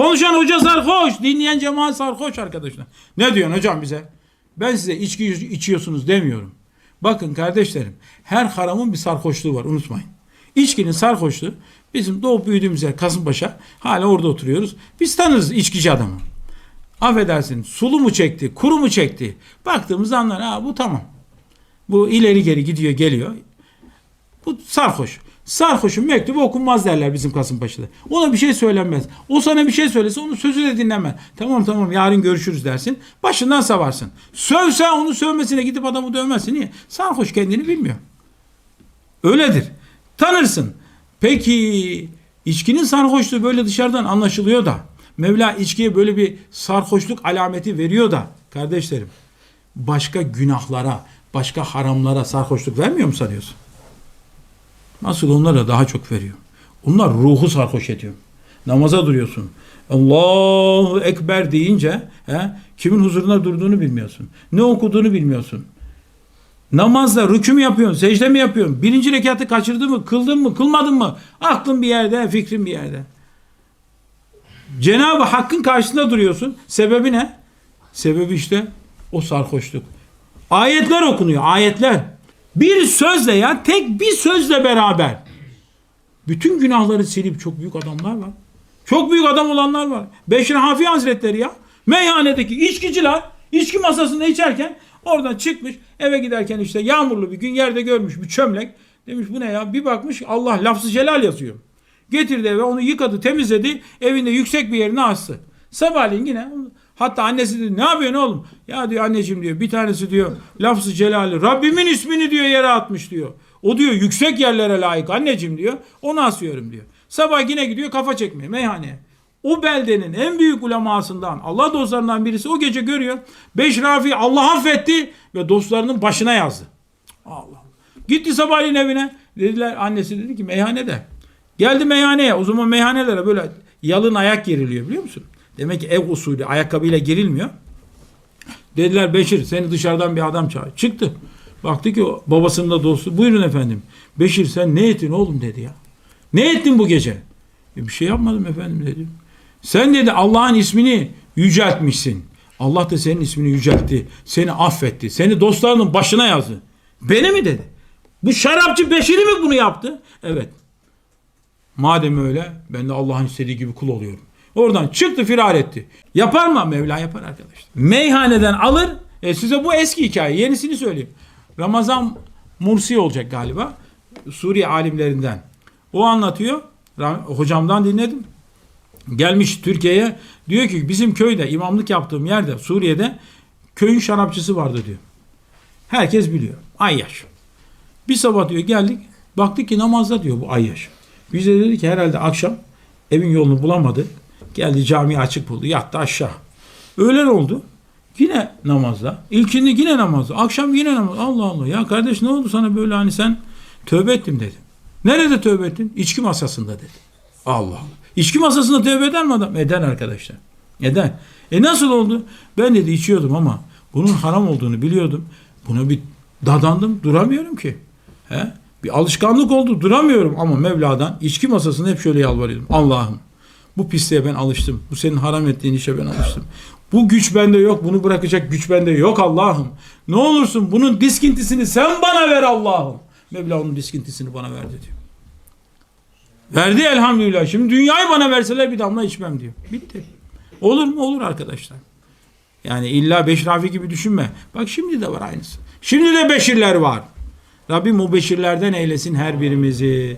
Konuşan hoca sarhoş. Dinleyen cemaat sarhoş arkadaşlar. Ne diyorsun hocam bize? Ben size içki içiyorsunuz demiyorum. Bakın kardeşlerim her haramın bir sarhoşluğu var unutmayın. İçkinin sarhoşluğu bizim doğup büyüdüğümüz yer Kasımpaşa. Hala orada oturuyoruz. Biz tanırız içkici adamı. Affedersin sulu mu çekti, kuru mu çekti? Baktığımızda anlar ha bu tamam. Bu ileri geri gidiyor geliyor. Bu sarhoş. Sarhoşun mektubu okunmaz derler bizim Kasımpaşa'da. Ona bir şey söylenmez. O sana bir şey söylese onun sözü de dinleme. Tamam tamam yarın görüşürüz dersin. Başından savarsın. Sövse onu sövmesine gidip adamı dövmezsin. Niye? Sarhoş kendini bilmiyor. Öyledir. Tanırsın. Peki içkinin sarhoşluğu böyle dışarıdan anlaşılıyor da Mevla içkiye böyle bir sarhoşluk alameti veriyor da kardeşlerim başka günahlara, başka haramlara sarhoşluk vermiyor mu sanıyorsun? Nasıl onlara daha çok veriyor. Onlar ruhu sarhoş ediyor. Namaza duruyorsun. Allahu Ekber deyince he, kimin huzuruna durduğunu bilmiyorsun. Ne okuduğunu bilmiyorsun. Namazda rükü mü yapıyorsun, secde mi yapıyorsun? Birinci rekatı kaçırdın mı, kıldın mı, kılmadın mı? Aklın bir yerde, fikrin bir yerde. Cenab-ı Hakk'ın karşısında duruyorsun. Sebebi ne? Sebebi işte o sarhoşluk. Ayetler okunuyor, ayetler. Bir sözle ya, tek bir sözle beraber. Bütün günahları silip çok büyük adamlar var. Çok büyük adam olanlar var. Beşir Hafi Hazretleri ya. Meyhanedeki içkiciler içki masasında içerken oradan çıkmış eve giderken işte yağmurlu bir gün yerde görmüş bir çömlek. Demiş bu ne ya? Bir bakmış Allah lafzı celal yazıyor. Getirdi eve onu yıkadı temizledi evinde yüksek bir yerine astı. Sabahleyin yine hatta annesi dedi ne yapıyorsun oğlum? Ya diyor anneciğim diyor bir tanesi diyor lafzı celali Rabbimin ismini diyor yere atmış diyor. O diyor yüksek yerlere layık anneciğim diyor. Onu asıyorum diyor. Sabah yine gidiyor kafa çekmeye meyhaneye. O beldenin en büyük ulemasından Allah dostlarından birisi o gece görüyor. Beş Rafi Allah affetti ve dostlarının başına yazdı. Allah. Gitti sabahleyin evine. Dediler annesi dedi ki meyhanede. Geldi meyhaneye. O zaman meyhanelere böyle yalın ayak geriliyor biliyor musun? Demek ki ev usulü ayakkabıyla girilmiyor. Dediler Beşir seni dışarıdan bir adam çağır. Çıktı. Baktı ki babasının da dostu. Buyurun efendim. Beşir sen ne ettin oğlum dedi ya. Ne ettin bu gece? E, bir şey yapmadım efendim dedi. Sen dedi Allah'ın ismini yüceltmişsin. Allah da senin ismini yüceltti. Seni affetti. Seni dostlarının başına yazdı. Beni mi dedi? Bu şarapçı Beşir'i mi bunu yaptı? Evet. Madem öyle ben de Allah'ın istediği gibi kul oluyorum. Oradan çıktı firar etti. Yapar mı? Mevla yapar arkadaşlar. Meyhaneden alır. E size bu eski hikaye. Yenisini söyleyeyim. Ramazan Mursi olacak galiba. Suriye alimlerinden. O anlatıyor. Hocamdan dinledim. Gelmiş Türkiye'ye diyor ki bizim köyde imamlık yaptığım yerde Suriye'de köyün şarapçısı vardı diyor. Herkes biliyor. Ayyaş. Bir sabah diyor geldik. Baktık ki namazda diyor bu Ayyaş. Biz de dedik ki herhalde akşam evin yolunu bulamadı. Geldi camiyi açık buldu. Yattı aşağı. Öğlen oldu. Yine namazda. İlkinde yine namazda. Akşam yine namaz. Allah Allah. Ya kardeş ne oldu sana böyle hani sen tövbe ettim dedi. Nerede tövbe ettin? İçki masasında dedi. Allah Allah. İçki masasında tövbe eder mi adam? Eder arkadaşlar. Eder. E nasıl oldu? Ben dedi içiyordum ama bunun haram olduğunu biliyordum. Buna bir dadandım. Duramıyorum ki. He? Bir alışkanlık oldu. Duramıyorum ama Mevla'dan içki masasında hep şöyle yalvarıyordum. Allah'ım bu pisliğe ben alıştım. Bu senin haram ettiğin işe ben alıştım. Bu güç bende yok. Bunu bırakacak güç bende yok Allah'ım. Ne olursun bunun diskintisini sen bana ver Allah'ım. Mevla onun diskintisini bana verdi diyor. Verdi elhamdülillah. Şimdi dünyayı bana verseler bir damla içmem diyor. Bitti. Olur mu? Olur arkadaşlar. Yani illa Beşir Rafi gibi düşünme. Bak şimdi de var aynısı. Şimdi de Beşirler var. Rabbim o Beşirlerden eylesin her birimizi.